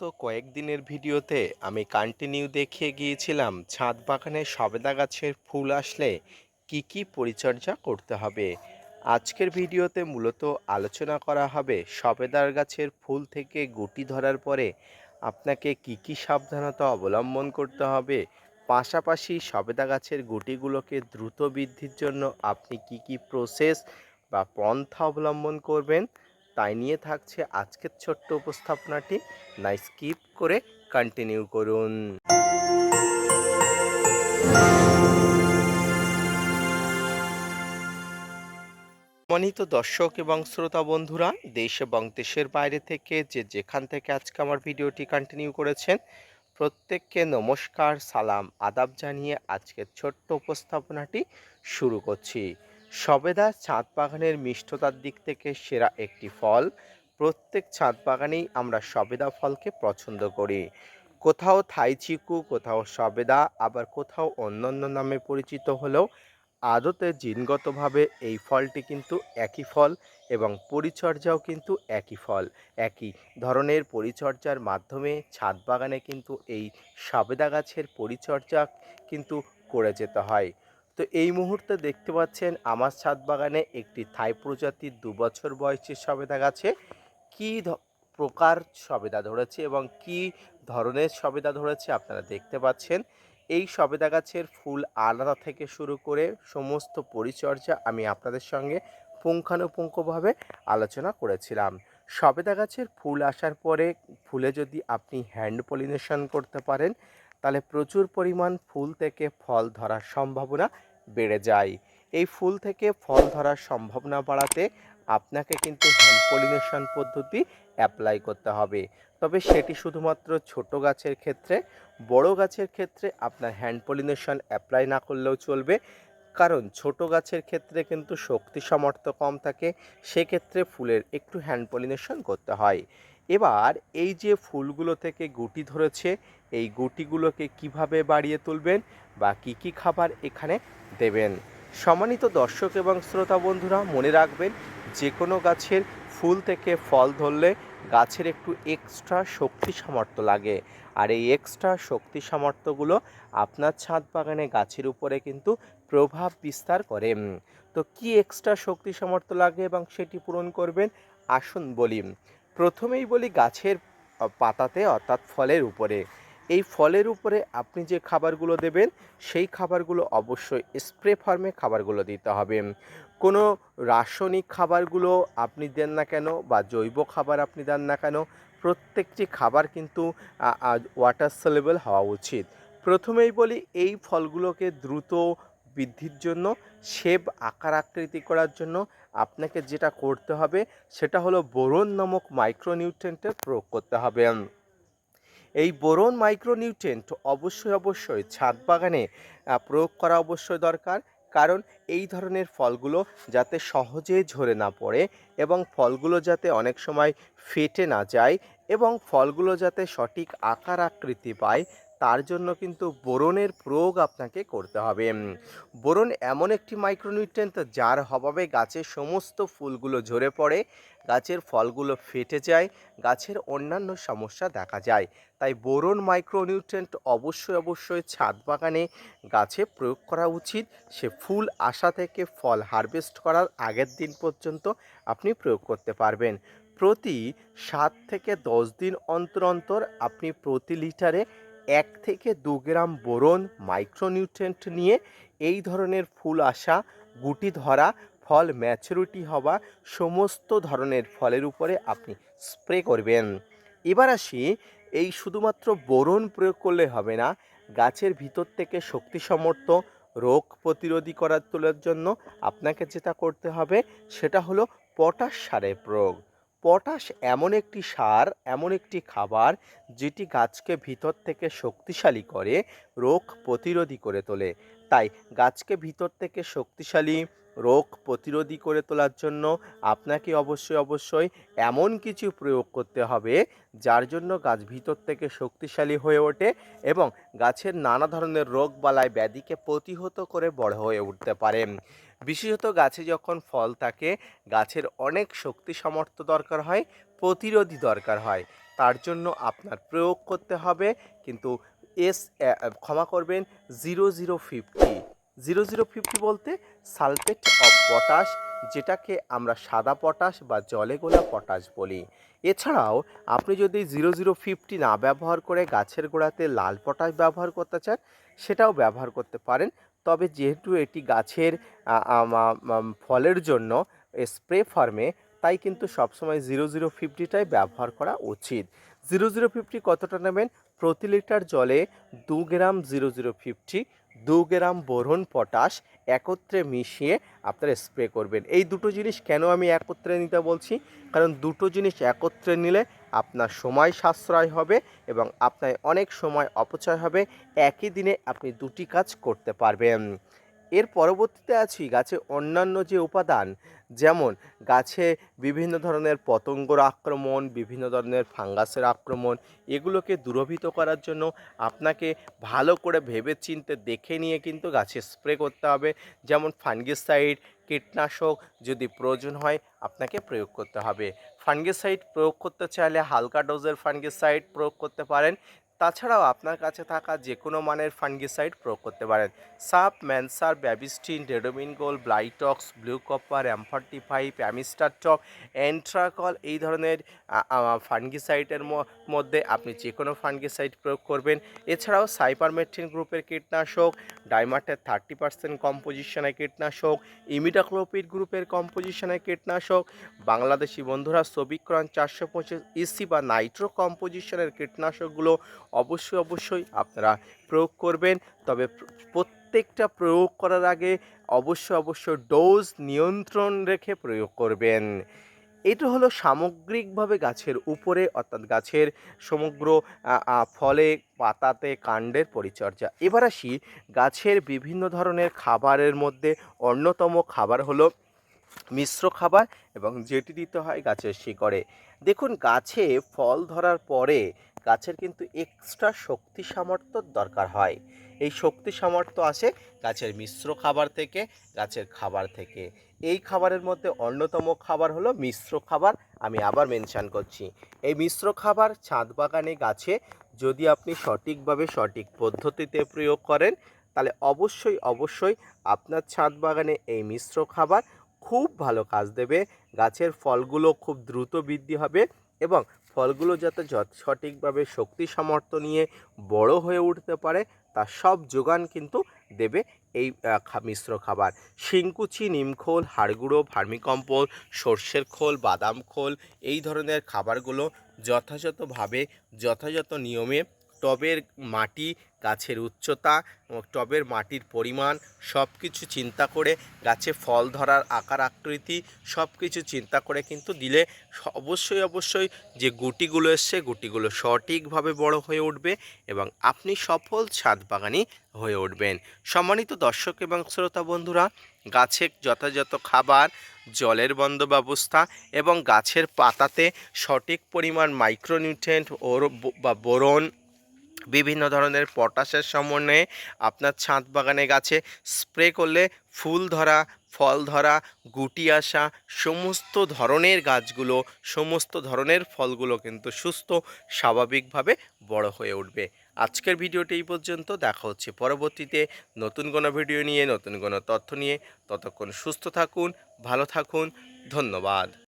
গত কয়েকদিনের ভিডিওতে আমি কন্টিনিউ দেখিয়ে গিয়েছিলাম ছাদ বাগানে সবেদা গাছের ফুল আসলে কি কি পরিচর্যা করতে হবে। আজকের ভিডিওতে মূলত আলোচনা করা হবে সবেদার গাছের ফুল থেকে গুটি ধরার পরে আপনাকে কি কি সাবধানতা অবলম্বন করতে হবে, পাশাপাশি সবেদা গাছের গুটিগুলোকে দ্রুত বৃদ্ধির জন্য আপনি কি কি প্রসেস বা পন্থা অবলম্বন করবেন তাই নিয়ে থাকছে আজকের ছোট্ট উপস্থাপনাটি। না স্কিপ করে কন্টিনিউ করুন। মনিত দর্শক এবং শ্রোতা বন্ধুরা, দেশ এবং দেশের বাইরে থেকে যে যেখান থেকে আজকে আমার ভিডিওটি কন্টিনিউ করেছেন, প্রত্যেককে নমস্কার, সালাম, আদাব জানিয়ে আজকের ছোট্ট উপস্থাপনাটি শুরু করছি। সবেদা ছাদ বাগানের মিষ্টতার দিক থেকে সেরা একটি ফল। প্রত্যেক ছাদ বাগানেই আমরা সবেদা ফলকে পছন্দ করি। কোথাও থাই চিকু, কোথাও সবেদা, আবার কোথাও অন্যান্য নামে পরিচিত হলেও আদতে জিনগতভাবে এই ফলটি কিন্তু একই ফল এবং পরিচর্যাও কিন্তু একই ফল, একই ধরনের পরিচর্যার মাধ্যমে ছাদ বাগানে কিন্তু এই সবেদা গাছের পরিচর্যা কিন্তু করে যেতে হয়। তো এই মুহূর্তে দেখতে পাচ্ছেন আমার ছাদ বাগানে একটি থাই প্রজাতির দু বছর বয়সী সবেদা গাছে কী প্রকার সবেদা ধরেছে এবং কী ধরনের সবেদা ধরেছে আপনারা দেখতে পাচ্ছেন। এই সবেদা গাছের ফুল আলাদা থেকে শুরু করে সমস্ত পরিচর্যা আমি আপনাদের সঙ্গে পুঙ্খানুপুঙ্খভাবে আলোচনা করেছিলাম। সবেদা গাছের ফুল আসার পরে ফুলে যদি আপনি হ্যান্ড পলিনেশন করতে পারেন, তাহলে প্রচুর পরিমাণ ফুল থেকে ফল ধরার সম্ভাবনা বেড়ে যায়। এই ফুল থেকে ফল ধরার সম্ভাবনা বাড়াতে আপনাকে কিন্তু হ্যান্ড পলিনেশন পদ্ধতি অ্যাপ্লাই করতে হবে। তবে সেটি শুধুমাত্র ছোট গাছের ক্ষেত্রে, বড় গাছের ক্ষেত্রে আপনার হ্যান্ড পলিনেশন অ্যাপ্লাই না করলেও চলবে। কারণ ছোট গাছের ক্ষেত্রে কিন্তু শক্তি সামর্থ্য কম থাকে, সেক্ষেত্রে ফুলের একটু হ্যান্ড পলিনেশন করতে হয়। এবার এই যে ফুলগুলো থেকে গুটি ধরেছে, এই গুটিগুলোকে কীভাবে বাড়িয়ে তুলবেন বা কি কি খাবার এখানে দেবেন? সম্মানিত দর্শক এবং শ্রোতা বন্ধুরা, মনে রাখবেন যে কোনো গাছের ফুল থেকে ফল ধরলে গাছের একটু এক্সট্রা শক্তি সামর্থ্য লাগে। আর এই এক্সট্রা শক্তি সামর্থ্যগুলো আপনার ছাদ বাগানে গাছের উপরে কিন্তু প্রভাব বিস্তার করে। তো কি এক্সট্রা শক্তি সামর্থ্য লাগে এবং সেটি পূরণ করবেন? আসুন বলি। প্রথমেই বলি গাছের পাতাতে অর্থাৎ ফলের উপরে। এই ফলের উপরে আপনি যে খাবারগুলো দেবেন, সেই খাবারগুলো অবশ্যই স্প্রে ফর্মে খাবারগুলো দিতে হবে। কোনো রাসায়নিক খাবারগুলো আপনি দেন না কেন বা জৈব খাবার আপনি দেন না কেন, প্রত্যেকটি খাবার কিন্তু ওয়াটার সলেবল হওয়া উচিত। প্রথমেই বলি এই ফলগুলোকে দ্রুত বৃদ্ধির জন্য শেপ আকার আকৃতি করার জন্য আপনাকে যেটা করতে হবে সেটা হলো বোরন নামক মাইক্রোনিউট্রেন্টের প্রয়োগ করতে হবে। এই বোরন মাইক্রোনিউট্রেন্ট অবশ্যই অবশ্যই ছাদ বাগানে প্রয়োগ করা অবশ্যই দরকার। কারণ এই ধরনের ফলগুলো যাতে সহজে ঝরে না পড়ে এবং ফলগুলো যাতে অনেক সময় ফেটে না যায় এবং ফলগুলো যাতে সঠিক আকার আকৃতি পায় তার জন্য কিন্তু বোরনের প্রয়োগ আপনাকে করতে হবে। বোরন এমন একটি মাইক্রোনিউট্রেন্ট যার অভাবে গাছের সমস্ত ফুলগুলো ঝরে পড়ে, গাছের ফলগুলো ফেটে যায়, গাছের অন্যান্য সমস্যা দেখা যায়। তাই বোরন মাইক্রোনিউট্রেন্ট অবশ্যই অবশ্যই ছাদ বাগানে গাছে প্রয়োগ করা উচিত। সে ফুল আসা থেকে ফল হারভেস্ট করার আগের দিন পর্যন্ত আপনি প্রয়োগ করতে পারবেন। প্রতি সাত থেকে দশ দিন অন্তর অন্তর আপনি প্রতি লিটারে এক থেকে দু গ্রাম বোরন মাইক্রোনিউট্রেন্ট নিয়ে এই ধরনের ফুল আসা, গুটি ধরা, ফল ম্যাচুরিটি হওয়া সমস্ত ধরনের ফলের উপরে আপনি স্প্রে করবেন। এবার আসি, এই শুধুমাত্র বোরন প্রয়োগ করলে হবে না, গাছের ভিতর থেকে শক্তি সমর্থ রোগ প্রতিরোধী করার তোলার জন্য আপনাকে যেটা করতে হবে সেটা হলো পটাশ সারের প্রয়োগ। পটাশ এমন একটি সার, এমন একটি খাবার যেটি গাছকে ভিতর থেকে শক্তিশালী করে, রোগ প্রতিরোধী করে তোলে। তাই গাছকে ভিতর থেকে শক্তিশালী, রোগ প্রতিরোধী করে তোলার জন্য আপনাকে অবশ্যই অবশ্যই এমন কিছু প্রয়োগ করতে হবে যার জন্য গাছ ভিতর থেকে শক্তিশালী হয়ে ওঠে এবং গাছের নানা ধরনের রোগ বালায় ব্যাধিকে প্রতিহত করে বড় হয়ে উঠতে পারে। বিশেষত গাছে যখন ফল থাকে, গাছের অনেক শক্তি সামর্থ্য দরকার হয়, প্রতিরোধী দরকার হয়। তার জন্য আপনার প্রয়োগ করতে হবে, কিন্তু এস ক্ষমা করবেন zero zero fifty. Zero zero fifty বলতে সালফেট অফ পটাশ, যেটাকে আমরা সাদা পটাশ বা জলে গোলা পটাশ বলি। এছাড়াও আপনি যদি জিরো জিরো ফিফটি না ব্যবহার করে গাছের গোড়াতে লাল পটাশ ব্যবহার করতে চান, সেটাও ব্যবহার করতে পারেন। তবে যেহেতু এটি গাছের ফলের জন্য স্প্রে ফার্মে, তাই কিন্তু সবসময় জিরো জিরো ফিফটিটাই ব্যবহার করা উচিত। জিরো জিরো ফিফটি কতটা নেবেন প্রতি লিটার জলে দু গ্রাম জিরো জিরো ফিফটি, দু গ্রাম বোরন পটাশ একত্রে মিশিয়ে আপনারা স্প্রে করবেন। এই দুটো জিনিস কেন আমি একত্রে নিতে বলছি? কারণ দুটো জিনিস একত্রে নিলে আপনার সময় সাশ্রয় হবে এবং আপনার অনেক সময় অপচয় হবে। একই দিনে আপনি দুটি কাজ করতে পারবেন। এর পরবর্তীতে আছি গাছে অন্যান্য যে উপাদান, যেমন গাছে বিভিন্ন ধরনের পতঙ্গর আক্রমণ, বিভিন্ন ধরনের ফাঙ্গাসের আক্রমণ, এগুলোকে দূরভীত করার জন্য আপনাকে ভালো করে ভেবে চিনতে দেখে নিয়ে কিন্তু গাছে স্প্রে করতে হবে। যেমন ফাঙ্গিসাইড, কীটনাশক যদি প্রয়োজন হয় আপনাকে প্রয়োগ করতে হবে। ফাঙ্গিসাইড প্রয়োগ করতে চাইলে হালকা ডোজের ফাঙ্গিসাইড প্রয়োগ করতে পারেন। তাছাড়াও আপনার কাছে থাকা যে কোনো মানের ফাঙ্গিসাইড প্রয়োগ করতে পারেন। সাপ, ম্যানসার, ব্যাবিস্টিন, ডেডোমিন গোল, ব্লাইটক্স, ব্লু কপার অ্যাম্ফার্টি ফাইভ অ্যামিস্টার টপ অ্যান্ট্রাকল এই ধরনের ফাঙ্গিসাইডের মধ্যে আপনি যে কোনো ফাঙ্গিসাইড প্রয়োগ করবেন। এছাড়াও সাইপারমেট্রিন গ্রুপের কীটনাশক, ডাইমার্টের থার্টি পার্সেন্ট কম্পোজিশনের কীটনাশক ইমিডাক্লোপিড গ্রুপের কম্পোজিশনের কীটনাশক, বাংলাদেশি বন্ধুরা সবিক্রণ চারশো পঁচিশ ইসি বা নাইট্রো কম্পোজিশনের কীটনাশকগুলো অবশ্যই অবশ্যই আপনারা প্রয়োগ করবেন। তবে প্র- প্রত্যেকটা প্রয়োগ করার আগে অবশ্যই অবশ্যই ডোজ নিয়ন্ত্রণ রেখে প্রয়োগ করবেন। এটা হলো সামগ্রিকভাবে গাছের উপরে, অর্থাৎ গাছের সমগ্র ফলে, পাতাতে কাণ্ডের পরিচর্যা। এবার আসি গাছের বিভিন্ন ধরনের খাবারের মধ্যে অন্যতম খাবার হলো মিশ্র খাবার এবং যেটি দিতে হয় গাছের শিকড়ে। দেখুন, গাছে ফল ধরার পরে গাছের কিন্তু এক্সট্রা শক্তি সামর্থ্যর দরকার হয়। এই শক্তি সামর্থ্য আসে গাছের মিশ্র খাবার থেকে, গাছের খাবার থেকে। এই খাবারের মধ্যে অন্যতম খাবার হলো মিশ্র খাবার, আমি আবার মেনশান করছি। এই মিশ্র খাবার ছাদ বাগানে গাছে যদি আপনি সঠিকভাবে সঠিক পদ্ধতিতে প্রয়োগ করেন, তাহলে অবশ্যই অবশ্যই আপনার ছাদ বাগানে এই মিশ্র খাবার খুব ভালো কাজ দেবে। গাছের ফলগুলো খুব দ্রুত বৃদ্ধি হবে এবং ফলগুলো যাতে সঠিকভাবে শক্তি সামর্থ্য নিয়ে বড় হয়ে উঠতে পারে তার সব যোগান কিন্তু দেবে এই মিশ্র খাবার। শিংকুচি, নিমখোল, হাড়গুঁড়ো, ভার্মিকম্পোল, সর্ষের খোল, বাদাম খোল, এই ধরনের খাবারগুলো যথাযথভাবে, যথাযথ নিয়মে টবের মাটি গাছের উচ্চতা টবের মাটির পরিমাণ সব কিছু চিন্তা করে গাছে ফল ধরার আকার, আকৃতি সব কিছু চিন্তা করে কিন্তু দিলে অবশ্যই অবশ্যই যে গুটিগুলো এসছে, গুটিগুলো সঠিকভাবে বড় হয়ে উঠবে এবং আপনি সফল ছাদ বাগানি হয়ে উঠবেন। সম্মানিত দর্শক এবং শ্রোতা বন্ধুরা, গাছে যথাযথ খাবার, জলের বন্ধ ব্যবস্থা এবং গাছের পাতাতে সঠিক পরিমাণ মাইক্রোনিউট্রেন্ট ওর বা বোরন বিভিন্ন ধরনের পটাশের সমন্বয়ে আপনার ছাদ বাগানে গাছে স্প্রে করলে ফুল ধরা, ফল ধরা, গুটি আসা, সমস্ত ধরনের গাছগুলো, সমস্ত ধরনের ফলগুলো কিন্তু সুস্থ, স্বাভাবিকভাবে বড় হয়ে উঠবে। আজকের ভিডিওটি এই পর্যন্ত। দেখা হচ্ছে পরবর্তীতে নতুন কোনো ভিডিও নিয়ে, নতুন কোনো তথ্য নিয়ে। ততক্ষণ সুস্থ থাকুন, ভালো থাকুন। ধন্যবাদ।